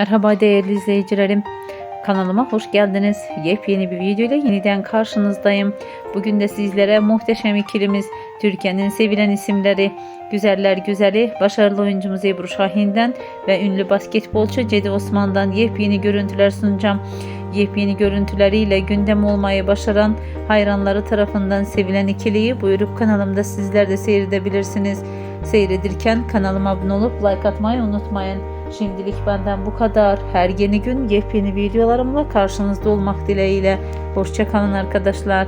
Merhaba değerli izleyicilerim. Kanalıma hoş geldiniz. Yepyeni bir video ile yeniden karşınızdayım. Bugün de sizlere muhteşem ikilimiz Türkiye'nin sevilen isimleri Güzeller Güzeli, başarılı oyuncumuz Ebru Şahin'den ve ünlü basketbolcu Cedi Osman'dan yepyeni görüntüler sunacağım. Yepyeni görüntüleriyle gündem olmayı başaran hayranları tarafından sevilen ikiliyi buyurup kanalımda sizler de seyredebilirsiniz. Seyredirken kanalıma abone olup like atmayı unutmayın. Şimdilik benden bu kadar. Her yeni gün yepyeni videolarımla karşınızda olmak dileğiyle. Hoşçakalın arkadaşlar.